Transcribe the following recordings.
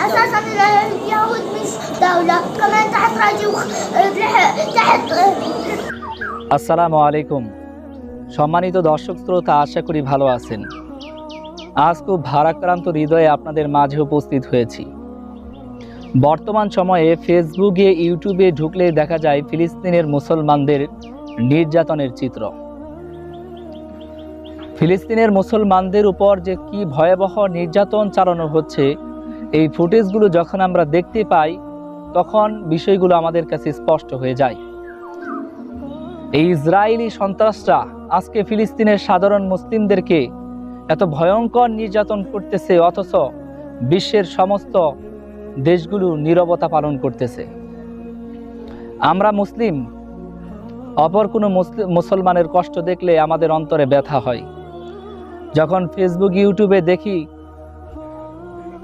اساسا اليهود مش دوله كمان تحت راجي تحت আসসালামু আলাইকুম সম্মানিত দর্শক শ্রোতা আশা করি ভালো আছেন আজ খুব ভারাক্রান্ত হৃদয়ে আপনাদের মাঝে উপস্থিত হয়েছি বর্তমান সময়ে ফেসবুকে ইউটিউবে ঢুকলে দেখা যায় ফিলিস্তিনের মুসলমানদের নির্যাতনের চিত্র ফিলিস্তিনের মুসলমানদের উপর যে কি ভয়াবহ নির্যাতন চালানো হচ্ছে এই ফুটেজগুলো যখন আমরা দেখতে পাই, তখন বিষয়গুলো আমাদের কাছে স্পষ্ট হয়ে যায়। এই ইসরায়েলি সন্ত্রাসরা আজকে ফিলিস্তিনের সাধারণ মুসলিমদেরকে এত ভয়ঙ্কর নির্যাতন করতেছে, অথচ বিশ্বের সমস্ত দেশগুলো নীরবতা পালন করতেছে। আমরা মুসলিম, অপর কোনো মুসলি- মুসলমানের কষ্ট দেখলে আমাদের অন্তরে ব্যথা হয়। যখন ফেসবুক ইউটিউবে দেখি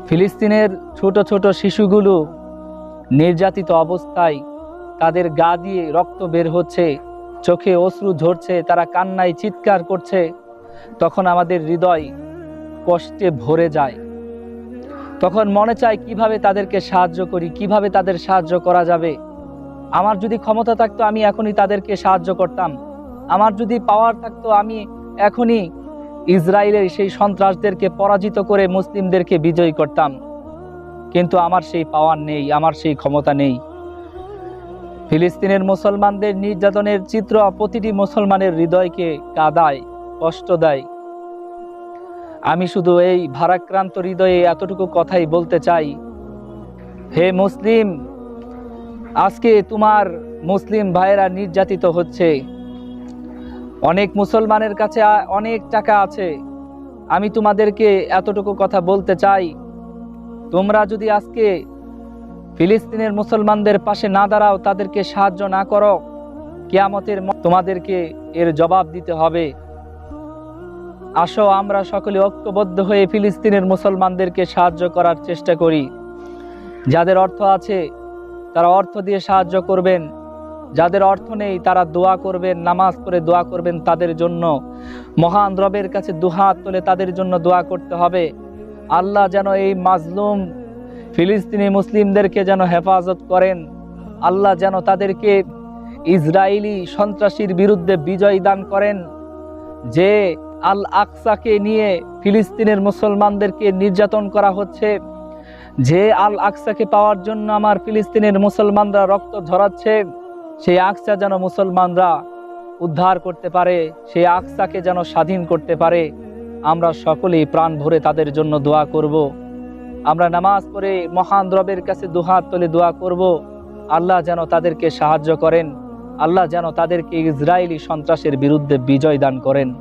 ফিলিস্তিনের ছোট ছোট শিশুগুলো নির্যাতিত অবস্থায় তাদের গা দিয়ে রক্ত বের হচ্ছে, চোখে অশ্রু ঝরছে, তারা কান্নায় চিৎকার করছে, তখন আমাদের হৃদয় কষ্টে ভরে যায়। তখন মনে চায়, কীভাবে তাদেরকে সাহায্য করি, কীভাবে তাদের সাহায্য করা যাবে? আমার যদি ক্ষমতা থাকতো, আমি এখনই তাদেরকে সাহায্য করতাম। আমার যদি পাওয়ার থাকতো, আমি এখনই ইসরায়েলের সেই সন্ত্রাসদেরকে পরাজিত করে মুসলিমদেরকে বিজয়ী করতাম। কিন্তু আমার সেই পাওয়ার নেই, আমার সেই ক্ষমতা নেই। ফিলিস্তিনের মুসলমানদের নির্যাতনের চিত্র প্রতিটি মুসলমানের হৃদয়কে কাদায়, কষ্ট দেয়। আমি শুধু এই ভারাক্রান্ত হৃদয়ে এতটুকু কথাই বলতে চাই। হে মুসলিম, আজকে তোমার মুসলিম ভাইয়েরা নির্যাতিত হচ্ছে। অনেক মুসলমানের কাছে অনেক টাকা আছে। আমি তোমাদেরকে এতটুকু কথা বলতে চাই। তোমরা যদি আজকে ফিলিস্তিনের মুসলমানদের পাশে না দাঁড়াও, তাদেরকে সাহায্য না করো, কেয়ামতের তোমাদেরকে এর জবাব দিতে হবে। আসো, আমরা সকলে ঐক্যবদ্ধ হয়ে ফিলিস্তিনের মুসলমানদেরকে সাহায্য করার চেষ্টা করি। যাদের অর্থ আছে, তারা অর্থ দিয়ে সাহায্য করবেন। যাদের অর্থ নেই, তারা দোয়া করবেন, নামাজ পড়ে দোয়া করবেন তাদের জন্য। মহান রবের কাছে দুহাত তোলে তাদের জন্য দোয়া করতে হবে। আল্লাহ যেন এই মাজলুম ফিলিস্তিনি মুসলিমদেরকে যেন হেফাজত করেন। আল্লাহ যেন তাদেরকে ইসরায়েলি সন্ত্রাসীর বিরুদ্ধে বিজয় দান করেন। যে আল আকসাকে নিয়ে ফিলিস্তিনের মুসলমানদেরকে নির্যাতন করা হচ্ছে, যে আল আকসাকে পাওয়ার জন্য আমার ফিলিস্তিনের মুসলমানরা রক্ত ঝরাচ্ছে সেই আকসা যেন মুসলমানরা উদ্ধার করতে পারে, সেই আকসাকে যেন স্বাধীন করতে পারে। আমরা সকলেই প্রাণ ভরে তাদের জন্য দোয়া করব। আমরা নামাজ পড়ে মহান রবের কাছে দুহাত তুলে দোয়া করব। আল্লাহ যেন তাদেরকে সাহায্য করেন। আল্লাহ যেন তাদেরকে ইসরায়েলি সন্ত্রাসের বিরুদ্ধে বিজয় দান করেন।